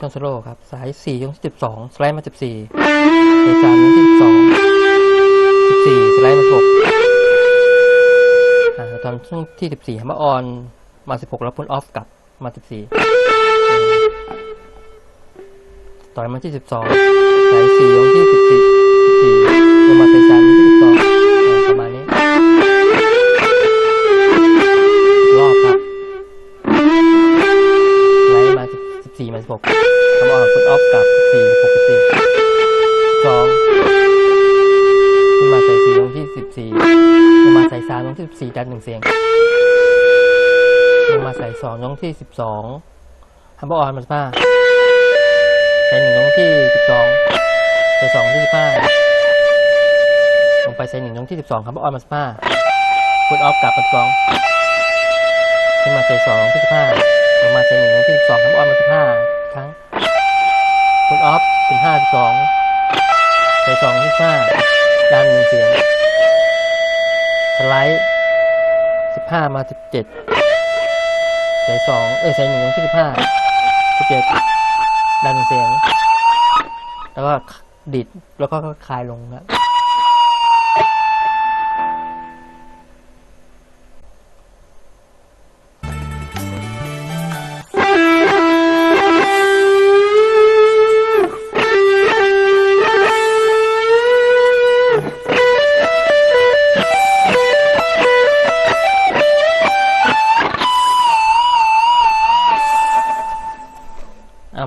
ท่อนโซโล่ครับ สาย4ยกที่12สไลด์มา14สาย3ยกที่12 14สไลด์มา16อ่าตอนช่วงที่14ฮัมเบอออนมา16แล้วพุ่นออฟกลับมา14ต่อยมาที่12สาย4ยกที่14 14ลงมาสาย3ยกที่12อ่า ทำออกคุณออฟกับ4 6 14 2ขึ้นมาใส่4ลงที่14ลงมาใส่3ลงที่14ดันหนึ่งเสียงลงมาใส่2ลงที่12ฮัมเบอร์ออนมา15ใส่1ลงที่12ใส่2ที่15ลงไปใส่1ลงที่12ฮัมเบอร์ออนมา15คุณออฟกลับมา12ขึ้นมาใส่สองที่สิบห้าลงมาใส่หนึ่งที่สิบสองครับออนมาสิบห้าครั้ง คุณออฟสิบห้าสิบสองใส่สองที่ห้าดันหนึ่งเสียง สไลด์สิบห้ามาสิบเจ็ดใส่สองเอ้ยใส่หนึ่งที่สิบห้าสิบเจ็ดดันหนึ่งเสียง แล้วก็ดิดแล้วก็คลายลงนะ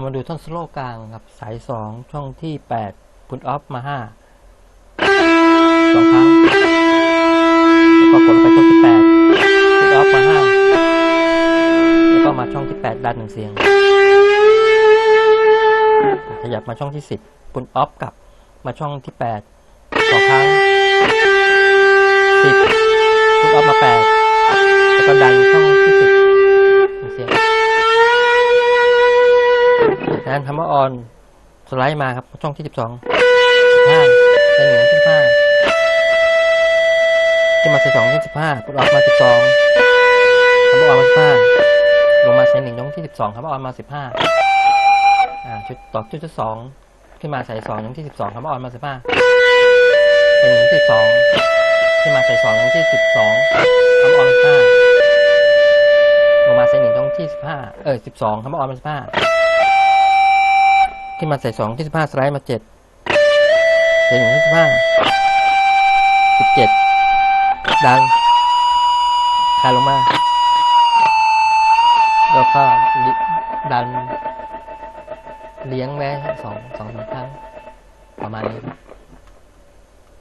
มาดูท่อนสโลว์กลางครับ สายสองช่องที่แปดพุทออฟมาห้าสองครั้งแล้วก็กดไปช่องที่แปดพุทออฟมาห้าแล้วก็มาช่องที่แปดดันหนึ่งเสียง ขยับมาช่องที่สิบพุทออฟกลับมาช่องที่แปดสองครั้งสิบพุทออฟมาแปดแล้วก็ดัน จารย์ธรรมออนสไลด์มาครับ ช่องที่สิบสองห้าเป็นเหนืงที่ห้าขึ้นมาเซนสองที่สิบห้าปดออกมาสิบสองธรรมออนมาสิบห้าลงมาใส่หนึ่งช่งที่สิบสองครรมออนมาสิบห้าอ่าชุดต่อชุดที่สองขึ้นมาใส่สองช่งที่สิบสองธรรมออนมาสิบห้าเป็นเหนืงที่สองขึ้นมาใส่สองช่งที่สิบสองธรรมออนห้าลงมาใส่หนึ่งช่งที่สิบห้าเออสิบสองธรรมออนมาสิบห้า นมาใส่สองที่สิบห้าสไลด์มาเจ็ดใส่หนึ่งที่สิบห้าสิบเจ็ดดันคายลงมา แล้วก็ดัน เลี้ยงไว้สองสองสามครั้งประมาณนี้